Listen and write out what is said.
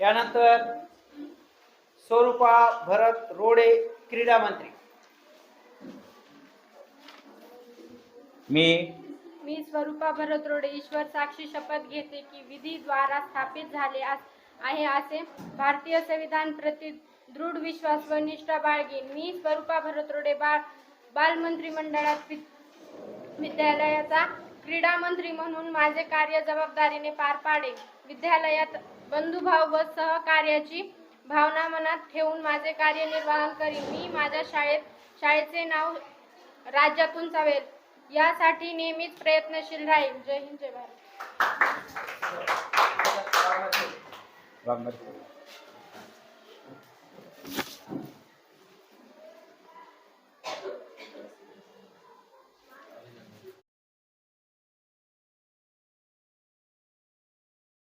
यानंतर स्वरूपा भरत रोडे क्रीडा मंत्री. मी मी स्वरूपा भरत रोडे ईश्वर साक्षी शपथ घेते की विधी द्वारा स्थापित झाले आहे असे भारतीय संविधान प्रति दृढ विश्वास व निष्ठा बाळगेन. मी स्वरूपा भरत रोडे बाळ बालमंत्री मंडळात वि- विद्यालयाचा क्रीडा मंत्री म्हणून माझे कार्य जबाबदारीने पार पाडेन विद्यालयात बंधुभाव व सहकार्याची भावना मनात ठेवून माझे कार्य निर्वाहन करीन. मी माझ्या शाळेत शाळेचे नाव राज्यातून चावेल. यासाठी नेहमीच प्रयत्नशील राहील जय हिंद जय भारत.